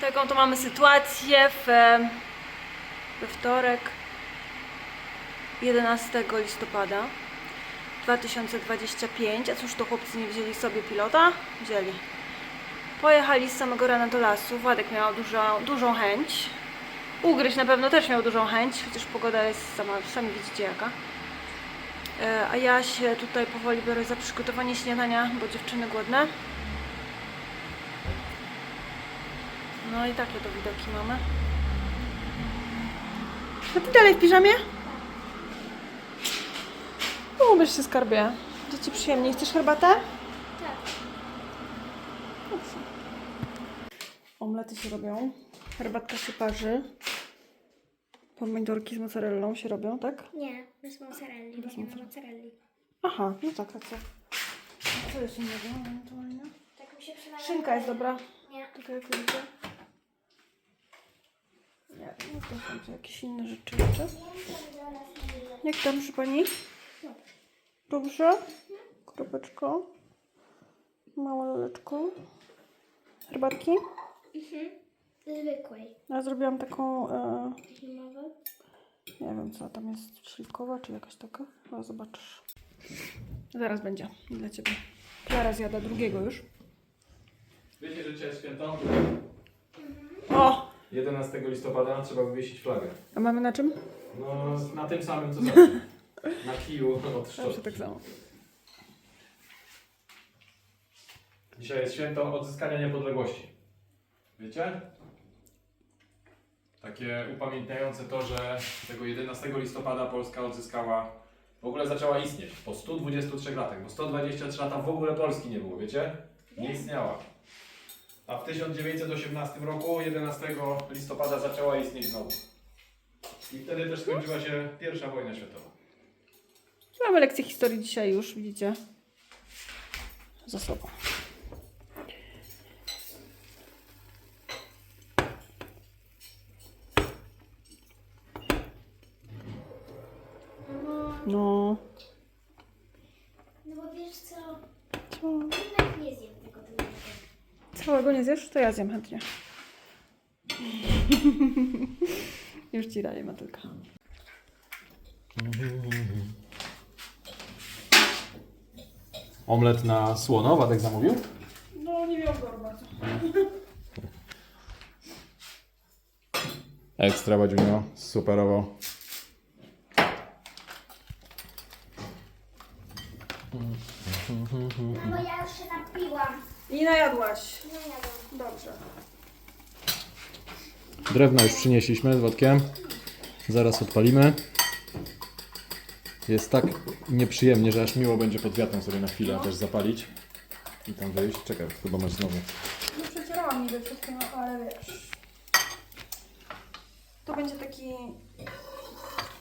Taką to mamy sytuację w, we wtorek 11 listopada 2025. A cóż to chłopcy nie wzięli sobie pilota? Wzięli. Pojechali z samego rana do lasu. Władek miał dużo, dużą chęć. Ugryź na pewno też miał dużą chęć, chociaż pogoda jest sama, sami widzicie jaka. E, A ja się tutaj powoli biorę za przygotowanie śniadania, bo dziewczyny głodne. No i takie to widoki mamy. A ty dalej w piżamie? Ubierz się skarbie. To ci przyjemniej. Chcesz herbatę? Tak. Dobrze. Omlety się robią. Herbatka się parzy. Pomidorki z mozzarellą się robią, tak? Nie, bez mozzarelli, nie ma mozzarelli. Aha, no tak, a co? A co jest innego ewentualnie? Tak mi się przynajmniej... Szynka jest dobra. Nie. Tutaj jak widzę. Nie, no to są jakieś inne rzeczy jeszcze. Jak tam, proszę pani? Dobrze? Kropeczko. Małe loleczko. Herbatki. Mhm. Zwykłej. Ja zrobiłam taką, e, nie wiem co tam jest, śliwkowa czy jakaś taka? No zobaczysz. Zaraz będzie dla Ciebie. Klara zjada drugiego już. Wiecie, że dzisiaj jest święto? O! 11 listopada trzeba wywiesić flagę. A mamy na czym? No, na tym samym co zawsze. Na kiju od Zawsze szczotki. tak samo. Dzisiaj jest święto odzyskania niepodległości. Wiecie? Takie upamiętniające to, że tego 11 listopada Polska odzyskała, w ogóle zaczęła istnieć po 123 latach, bo 123 lata w ogóle Polski nie było, wiecie? Nie istniała. A w 1918 roku, 11 listopada zaczęła istnieć znowu. I wtedy też skończyła się pierwsza wojna światowa. Mamy lekcję historii dzisiaj już, widzicie. Za sobą. No. No bo wiesz co, Co? jednak nie zjem tego tylko. Całego nie zjesz? To ja zjem chętnie. Już ci daję matylka. Omlet na słono, Wadek zamówił? No nie miał go bardzo. Ekstra Badziunio, superowo. No bo ja już się napiłam. I najadłaś. No jadłam. Dobrze. Drewno już przynieśliśmy z Wodkiem. Zaraz odpalimy. Jest tak nieprzyjemnie, że aż miło będzie pod wiatrem sobie na chwilę też zapalić. I tam wyjść. Czekaj, chyba masz znowu. No przecierałam niby wszystko, no ale wiesz. To będzie taki...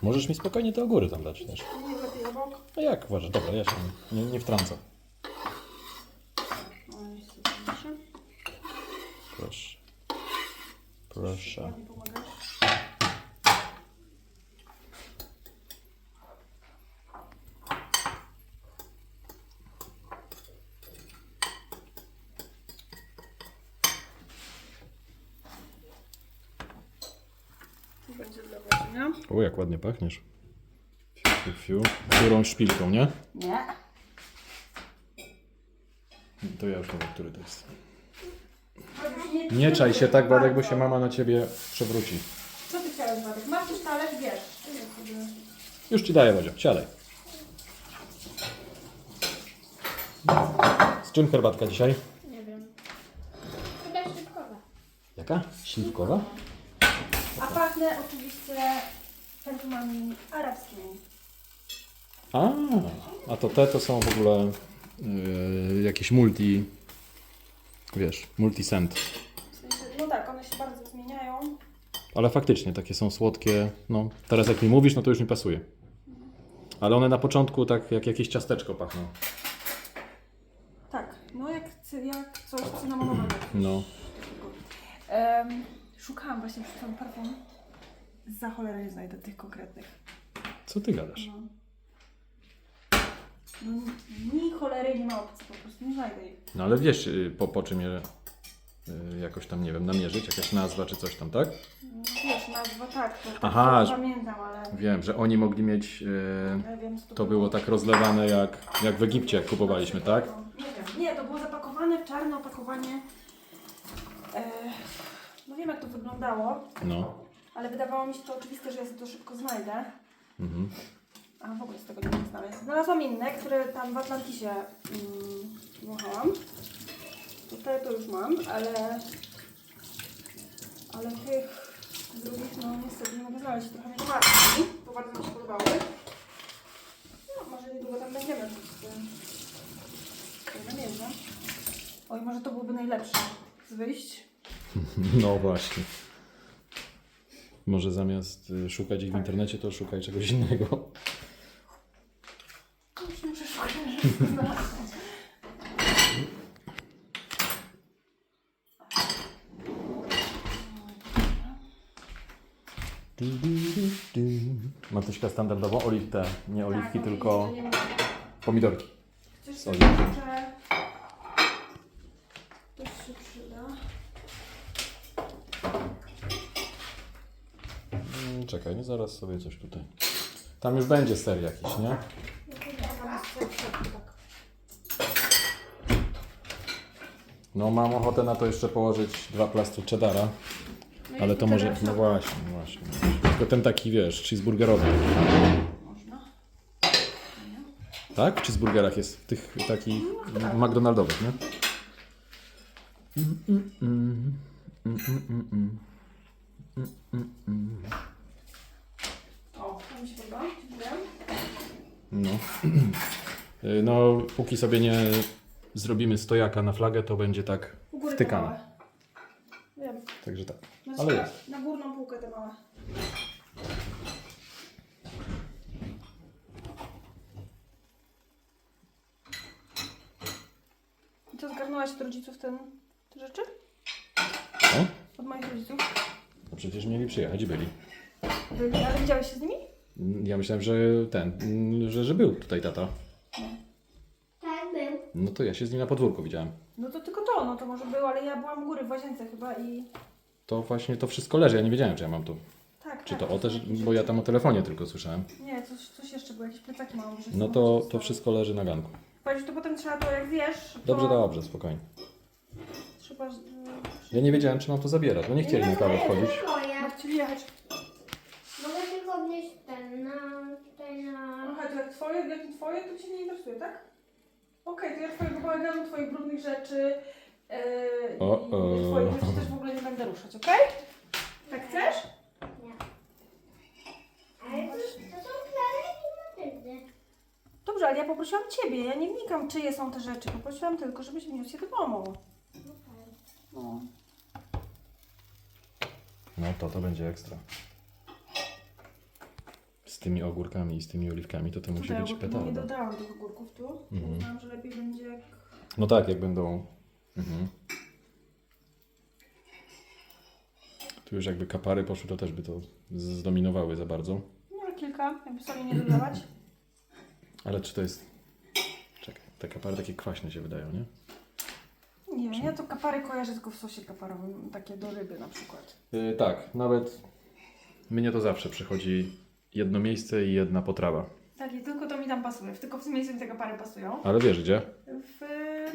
Możesz mi spokojnie te ogóry tam dać też. Nie lepiej obok. No jak uważasz? Dobra, ja się nie, nie wtrącę. O, jest to proszę. Proszę. To będzie dla Wadzenia. O, jak ładnie pachniesz. Fiu, fiu, fiu. Którą szpilką, nie? Nie. To ja już wiem, który to jest. Nie, Nie czaj się tak, Wadek, bo się mama na ciebie przewróci. Co ty chciałeś, Władek? Masz już talerz, wiesz. Już ci daję, Wadzio. Siadaj. Z czym herbatka dzisiaj? Nie wiem. Chyba szybkowa. Jaka? Śliwkowa? A pachnę oczywiście perfumami arabskimi. A, a to te to są w ogóle yy, jakieś multi, wiesz, multiscent. W sensie, no tak, one się bardzo zmieniają. Ale faktycznie takie są słodkie. No, teraz jak mi mówisz, no to już mi pasuje. Ale one na początku tak jak jakieś ciasteczko pachną. Tak, no jak, cy- jak coś cynamonowego. No. Szukałam właśnie przy tym parfum. Za cholerę nie znajdę tych konkretnych. Co ty gadasz? No. No, ni cholery nie ma opcji, po prostu nie znajdę ich. No ale wiesz y, po, po czym je y, jakoś tam, nie wiem, namierzyć, jakaś nazwa czy coś tam, tak? No, Wiesz, nazwa tak, to, to Aha, że- pamiętam, ale Wiem, że oni mogli mieć, y, nie wiem co to było tak rozlewane jak, jak w Egipcie, jak kupowaliśmy, tak? Nie wiem. Nie, to było zapakowane w czarne opakowanie. E, no wiem jak to wyglądało, No. ale wydawało mi się to oczywiste, że ja sobie to szybko znajdę. Mhm. A w ogóle z tego nie znaleźć. Znalazłam inne, które tam w Atlantisie mm, wąchałam. Tutaj to już mam, ale ale tych drugich no niestety nie mogę znaleźć. Trochę mnie to martwi, bo bardzo mi się podobały. No może niedługo tam będziemy coś z namierzę. Oj, może to byłoby najlepsze z wyjść. No właśnie. Może zamiast y, szukać ich w internecie, to szukaj czegoś innego. Już muszę szukać. znaleźć. Matuśka standardową oliwkę, nie oliwki, Tak, tylko oczywiście, nie ma- pomidorki. Chociaż że też się przyda. Mm, Czekaj, no zaraz sobie coś tutaj. Tam już będzie ser jakiś, nie? No mam ochotę na to jeszcze położyć dwa plastry cheddara, No ale to może, no właśnie, no właśnie. właśnie. Tylko ten taki, wiesz, cheeseburgerowy. Można. Tak? W cheeseburgerach jest, w tych takich McDonaldowych, nie? O, to mi się podoba. Dziękuję. No. Y, No, póki sobie nie zrobimy stojaka na flagę, to będzie tak U góry te wtykane. małe. Wiem. Także tak. Znaczy, Ale na- jest. Na górną półkę te małe. I co, zgarnęłaś od rodziców ten, te rzeczy? O, Od moich rodziców? no przecież mieli przyjechać i byli. Byli, ale widziałeś się z nimi? Ja myślałem, że ten, mm, że, że był tutaj tata. No to ja się z nim na podwórku widziałem. No to tylko to, no to może było, ale ja byłam u góry w łazience chyba i... To właśnie to wszystko leży, ja nie wiedziałem, czy ja mam tu. Tak, Czy tak, to o też, jakieś bo ja tam o telefonie tylko słyszałem. Nie, coś, coś jeszcze było, jakieś plecaki mam. że No są to, to wszystko leży na ganku. Powiedz, to potem trzeba to, jak zjesz, to Dobrze, dobrze, spokojnie. trzeba... Ja nie wiedziałem, czy mam to zabierać, bo nie chcieli na kawę wchodzić. Moja. Jak chcieli jechać. Mogę tylko wnieść ten na tutaj na. Aha, to jak twoje, jak nie twoje, to Cię nie interesuje, tak? Okej, to ja twojego bałaganu, twoich brudnych rzeczy yy, O, o. i twoich rzeczy też w ogóle nie będę ruszać, okej? Tak chcesz? Nie. Ale to, to są plany i Matyldy. Dobrze, ale ja poprosiłam Ciebie, ja nie wnikam czyje są te rzeczy, poprosiłam tylko, żebyś wniósł je do domu. No. No to to będzie ekstra. Z tymi ogórkami i z tymi oliwkami to to musi Tutaj być ogórków nie petarda. dodałam tych ogórków tu, Mhm. uznałam, że lepiej będzie jak... No tak, jak będą. Mhm. Tu już jakby kapary poszły, to też by to z- zdominowały za bardzo. No kilka, jakby sobie nie dodawać. Ale czy to jest. Czekaj, te kapary takie kwaśne się wydają, nie? Nie wiem, ja to kapary kojarzę tylko w sosie kaparowym, takie do ryby na przykład. Yy, tak, nawet mnie to zawsze przychodzi jedno miejsce i jedna potrawa. Tak, i tylko to mi tam pasuje, tylko w tym miejscu mi te kapary pasują. Ale wiesz gdzie? W,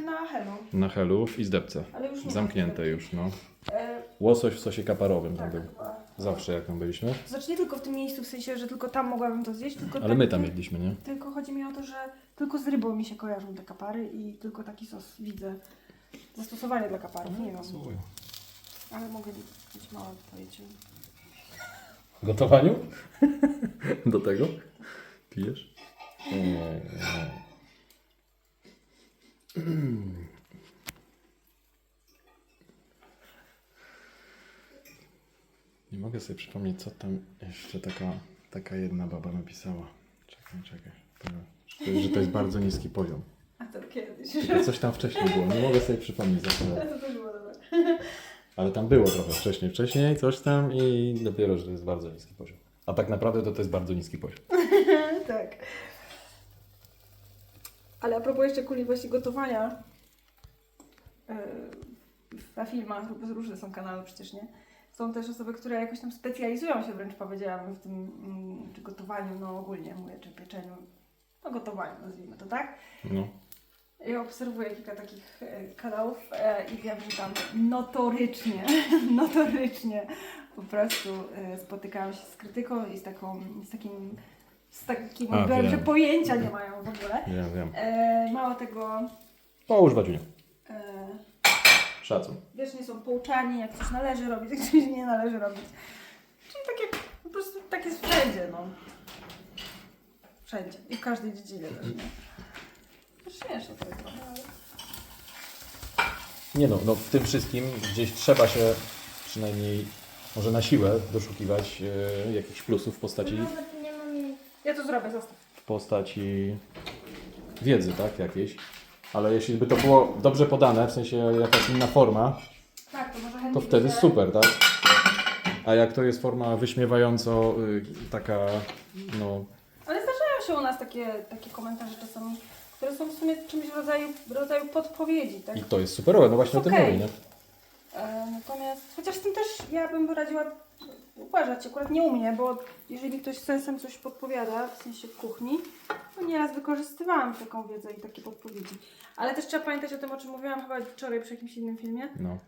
na Helu, Na helu w izdebce. ale już nie Zamknięte już, no. E, Łosoś w sosie kaparowym tam tak, był. chyba. Zawsze jak tam byliśmy. To znaczy nie tylko w tym miejscu, w sensie, że tylko tam mogłabym to zjeść, tylko Ale tak, my tam jedliśmy, nie? Tylko chodzi mi o to, że tylko z rybą mi się kojarzą te kapary i tylko taki sos widzę. Zastosowanie dla kaparów, nie wiem. Ale mogę być mała odpowiedź. W gotowaniu? Do tego? Pijesz? Nie, nie. Nie mogę sobie przypomnieć, co tam jeszcze taka, taka jedna baba napisała. Czekaj, czekaj. To, że, to jest bardzo niski poziom. A to kiedyś. Tylko coś tam wcześniej było. Nie mogę sobie przypomnieć. za chwilę. To też było dobre. Ale tam było trochę wcześniej, wcześniej coś tam i dopiero, że to jest bardzo niski poziom. A tak naprawdę to to jest bardzo niski poziom. tak. Ale a propos jeszcze kuli właśnie gotowania. Yy, na filmach, różne są kanały przecież, nie? Są też osoby, które jakoś tam specjalizują się wręcz powiedziałabym w tym mm, czy gotowaniu, no ogólnie mówię, czy pieczeniu, no gotowaniu nazwijmy to, tak? No. Ja obserwuję kilka takich e, kanałów e, i wiem, że tam notorycznie, notorycznie po prostu e, spotykałam się z krytyką i z taką, z takim, z takim A, odbiorem, że pojęcia nie mają w ogóle. Wiem, wiem. E, mało tego, Połóż Wadziunia. e, Szacun. wiecznie są pouczani, jak coś należy robić, jak coś nie należy robić. Czyli takie, po prostu tak jest wszędzie, no. Wszędzie. I w każdej dziedzinie też, nie? Śmieszne to jest trochę, ale... Nie no, no w tym wszystkim gdzieś trzeba się przynajmniej może na siłę doszukiwać e, jakichś plusów w postaci, Nawet nie mam. Ja to zrobię, zostaw. w postaci wiedzy, tak, jakiejś. Ale jeśli by to było dobrze podane, w sensie jakaś inna forma, Tak, to może chętnie to wtedy super, tak? A jak to jest forma wyśmiewająco y, taka, no, Ale zdarzają się u nas takie, takie komentarze czasami, które są w sumie czymś w rodzaju, rodzaju podpowiedzi, tak? i to jest superowe, no właśnie o tym mówię, nie? E, natomiast, chociaż z tym też ja bym radziła uważać, akurat nie u mnie, bo jeżeli ktoś sensem coś podpowiada, w sensie w kuchni, to nieraz wykorzystywałam taką wiedzę i takie podpowiedzi. Ale też trzeba pamiętać o tym, o czym mówiłam chyba wczoraj przy jakimś innym filmie, No.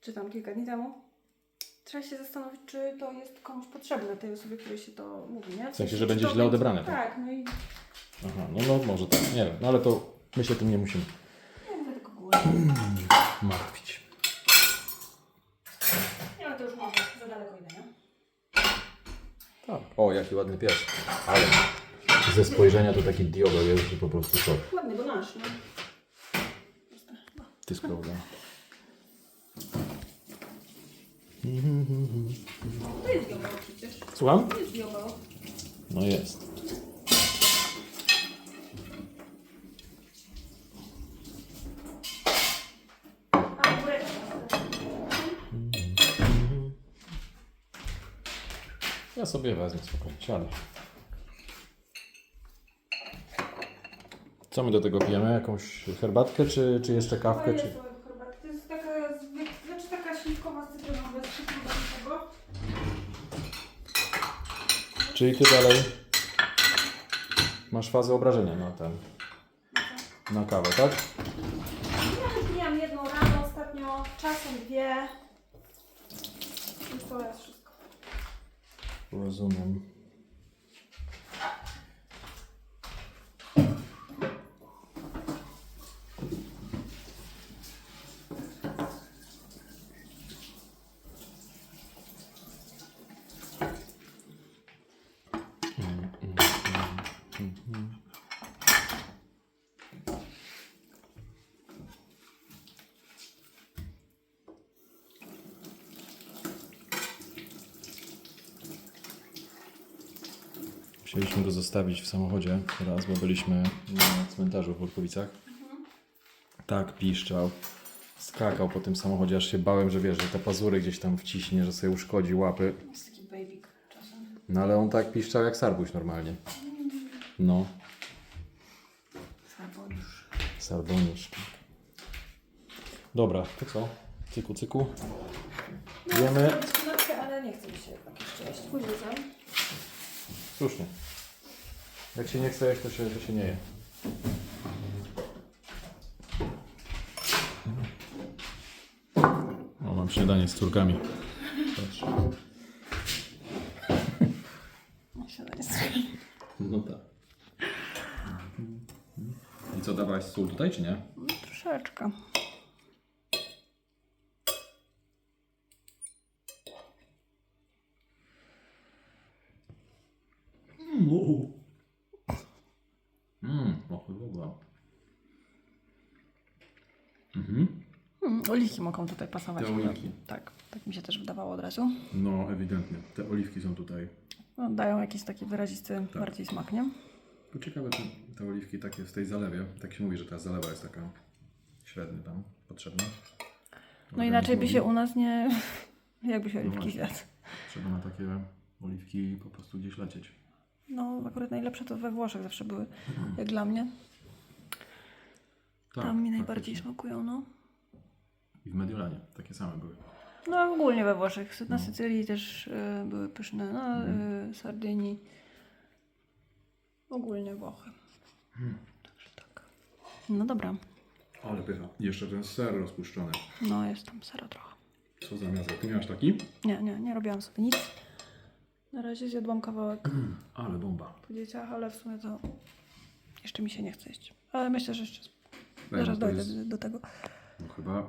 czy tam kilka dni temu. Trzeba się zastanowić, czy to jest komuś potrzebne, tej osobie, której się to mówi, nie? W sensie, że będzie źle odebrane, tak? Tak, no i Aha, no, no może tak, nie wiem, no ale to my się tym nie musimy tylko górę. martwić. Nie, ale to już może za daleko idę, nie? Tak. O, jaki ładny pies. Ale ze spojrzenia to taki diabeł jest, że po prostu szok. Ładny, bo nasz, no. Ty sprawdza. To jest diabeł przecież. Słucham? To jest. No jest. Ja sobie wezmę spokojnie, siadę. Co my do tego pijemy? Jakąś herbatkę, czy, czy jeszcze kawkę? Czy... To jest taka, znaczy taka śliwkowa z cytryną, bez cukru, bez niczego. Czyli ty dalej masz fazę obrażenia na ten, na kawę, tak? розумним Musieliśmy go zostawić w samochodzie raz, bo byliśmy na cmentarzu w Olkowicach. Tak piszczał. Skakał po tym samochodzie, aż się bałem, że wiesz, że te pazury gdzieś tam wciśnie, że sobie uszkodzi łapy. Jest taki babyk czasem. No ale on tak piszczał jak sarbuś normalnie. No, Sarboniusz. sarboniusz. Dobra, to co? Cyku, cyku. No, robić kanapkę, ale nie chcę mi się jednak jeszcze jeść. Później. Słusznie. Jak się nie chce jeść, to się, to się nie je. O, mam śniadanie z córkami. Patrz. Śniadanie z No tak. I co, dawałaś sól tutaj, czy nie? Troszeczkę. Mmm, o chyba. Mhm. Oliwki mogą tutaj pasować. Te oliwki. Tak, tak mi się też wydawało od razu. No, ewidentnie. Te oliwki są tutaj. No, dają jakiś taki wyrazisty Tak. bardziej smak, nie? To ciekawe, te, te oliwki takie w tej zalewie. Tak się mówi, że ta zalewa jest taka średnia tam potrzebna. No inaczej by się u nas nie... Jakby się No oliwki właśnie. zjadł. Trzeba na takie oliwki po prostu gdzieś lecieć. No akurat najlepsze to we Włoszech zawsze były, jak dla mnie. Tak, Tam mi najbardziej smakują, no. I w Mediolanie takie same były. No ogólnie we Włoszech. Na Sycylii też e, były pyszne, na Mhm. e, Sardynii. Ogólnie Włochy. Także tak. No dobra. Ale pycha. Jeszcze ten ser rozpuszczony. No jest tam sera trochę. Co za miazga. Ty miałeś taki? Nie, nie, nie robiłam sobie nic. Na razie zjadłam kawałek Ale bomba. po dzieciach, ale w sumie to jeszcze mi się nie chce jeść. Ale myślę, że jeszcze no zaraz to dojdę jest- do, do tego. No chyba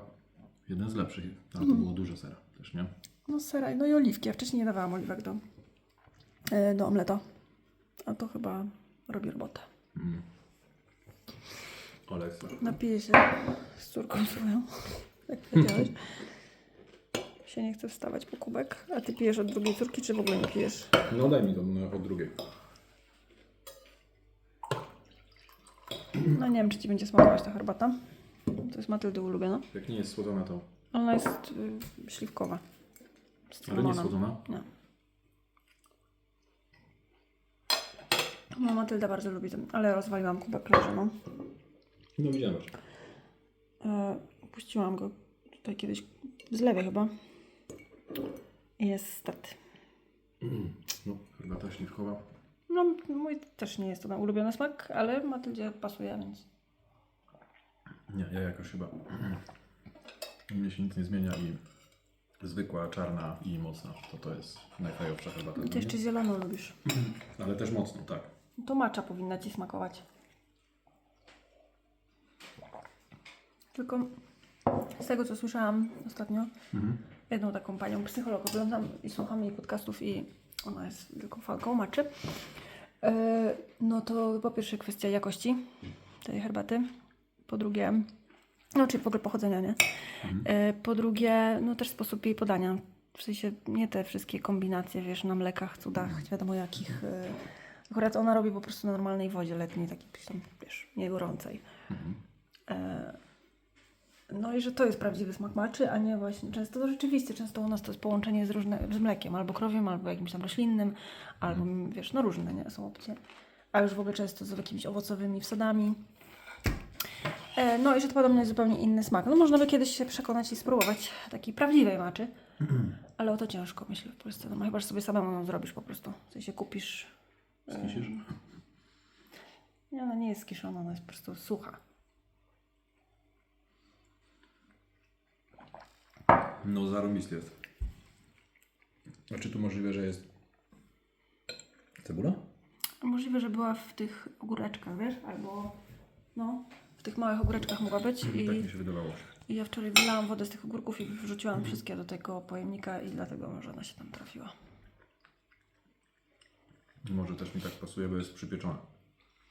jeden z lepszych. Ale Mhm. to było dużo sera też, nie? No sera, no i oliwki. Ja wcześniej nie dawałam oliwek do, e, do omleta. A to chyba robi robotę. Ale ekstra. Napiję się z córką swoją, jak powiedziałeś. się nie chce wstawać po kubek. A ty pijesz od drugiej córki, czy w ogóle nie pijesz? No daj mi to no, od drugiej. No nie wiem, czy ci będzie smakować ta herbata. To jest Matyldy ulubiona. Jak nie jest słodzona, to... Ona jest y, śliwkowa. Z Ale nie cynamonem. słodzona? Nie. No Matylda bardzo lubi ten, ale rozwaliłam kubek leżoną. No widziałem już. E, puściłam go tutaj kiedyś w zlewie chyba. I jest stety. No, herbata śliwkowa. No mój też nie jest to na ulubiony smak, ale Matyldzie pasuje, więc... Nie, ja jakoś chyba... U mnie się nic nie zmienia i zwykła, czarna i mocna. To to jest najfajowsza herbata. Ty jeszcze zieloną lubisz. Ale też mocno, tak. To macza powinna ci smakować. Tylko z tego, co słyszałam ostatnio, jedną taką panią psycholog oglądam i słucham jej podcastów i ona jest wielką fanką maczy. E, No to po pierwsze kwestia jakości tej herbaty. Po drugie, no czyli w ogóle pochodzenia, nie? E, Po drugie, no też sposób jej podania. W sensie nie te wszystkie kombinacje, wiesz, na mlekach, cudach, wiadomo jakich. e, Akurat ona robi po prostu na normalnej wodzie letniej, takiej tam, wiesz, nie gorącej. E, No i że to jest prawdziwy smak maczy, a nie właśnie często, to rzeczywiście często u nas to jest połączenie z, różne, z mlekiem, albo krowiem, albo jakimś tam roślinnym, albo wiesz, no różne nie są opcje. A już w ogóle często z jakimiś owocowymi wsadami. E, No i że to podobno jest zupełnie inny smak. No można by kiedyś się przekonać i spróbować takiej prawdziwej maczy, ale o to ciężko myślę w Polsce. No chyba, że sobie samemu ją zrobisz po prostu. W sensie kupisz Skisisz? nie, ona nie jest skiszona, ona jest po prostu sucha. No zarąbisty jest. A czy tu możliwe, że jest cebula? Możliwe, że była w tych ogóreczkach, wiesz? Albo no, w tych małych ogóreczkach mogła być. Tak I, mi się wydawało. i ja wczoraj wylałam wodę z tych ogórków i wrzuciłam wszystkie do tego pojemnika i dlatego może ona się tam trafiła. Może też mi tak pasuje, bo jest przypieczona.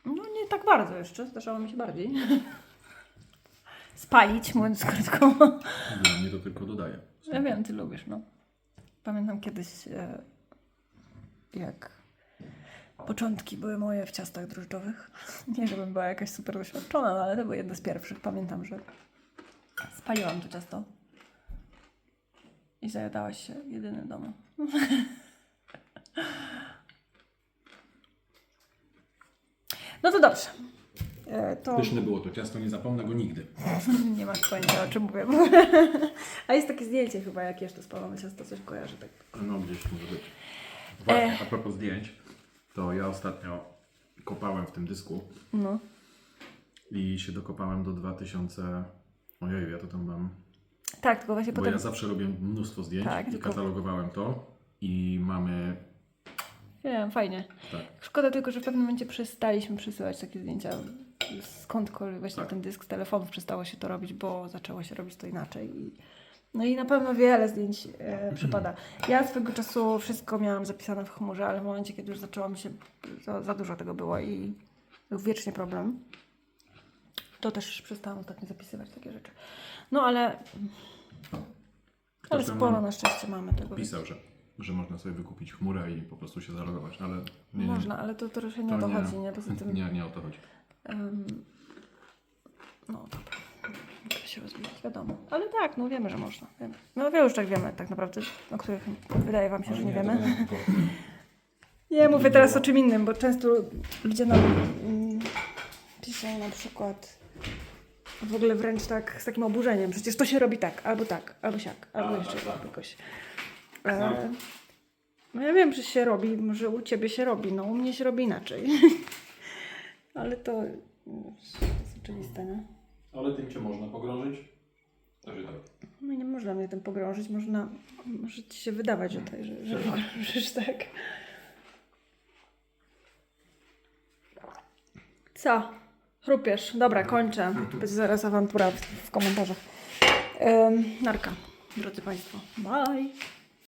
No nie tak bardzo jeszcze, zdarzało mi się bardziej. Spalić, mówiąc krótko. Dla mnie to tylko dodaje. Ja wiem, ty lubisz, no. Pamiętam kiedyś, e, jak początki były moje w ciastach drożdżowych. Nie, żebym była jakaś super doświadczona, no, ale to były jedne z pierwszych. Pamiętam, że spaliłam to ciasto i zajadałaś się jedyny domu. No to dobrze. E, To... Pyszne było to ciasto, nie zapomnę go nigdy. Nie masz pojęcia o czym mówię. A jest takie zdjęcie chyba, jak jeszcze spalone ciasto, coś kojarzy tak. No gdzieś może być. Właśnie, a propos zdjęć, to ja ostatnio kopałem w tym dysku No. i się dokopałem do 2000... Ojej, ja to tam mam... Tak, tylko właśnie Bo potem... ja zawsze robię mnóstwo zdjęć Tak, i tylko- katalogowałem to i mamy... Wiem, fajnie. Tak, Szkoda tylko, że w pewnym momencie przestaliśmy przesyłać takie zdjęcia skądkolwiek właśnie Tak. ten dysk z telefonów przestało się to robić, bo zaczęło się robić to inaczej. I, no i na pewno wiele zdjęć e, przypada. Ja swego czasu wszystko miałam zapisane w chmurze, ale w momencie, kiedy już zaczęło mi się, za, za dużo tego było i był wiecznie problem, to też przestałam ostatnio zapisywać takie rzeczy. No ale, ale Ktoś tam sporo nam na szczęście mamy tego. pisał, że, że można sobie wykupić chmurę i po prostu się zalogować, ale nie, nie, Można, ale to trochę nie to dochodzi, nie? Poza tym... Nie, nie o to chodzi. Em, no dobra. Się rozwijać, wiadomo. Ale tak, no wiemy, że można. Wiemy. No wielu rzeczach wiemy tak naprawdę, o których wydaje Wam się, że nie wiemy. Nie, mówię teraz o czym innym, bo często ludzie nam mm, piszą na przykład W ogóle wręcz tak z takim oburzeniem. Przecież to się robi tak, albo tak, albo siak, albo jeszcze tak, tak. jakoś. E, no ja wiem, że się robi, może u ciebie się robi, no u mnie się robi inaczej. Ale to, wiesz, to jest oczywiste, nie? Ale tym cię można pogrążyć? To się tak. No nie można mnie tym pogrążyć, można, może ci się wydawać, że, tak, że, że pogrążysz, tak. Co? Chrupiesz. Dobra, kończę. Będzie zaraz awantura w, w komentarzach. Ym, narka, drodzy Państwo. Bye.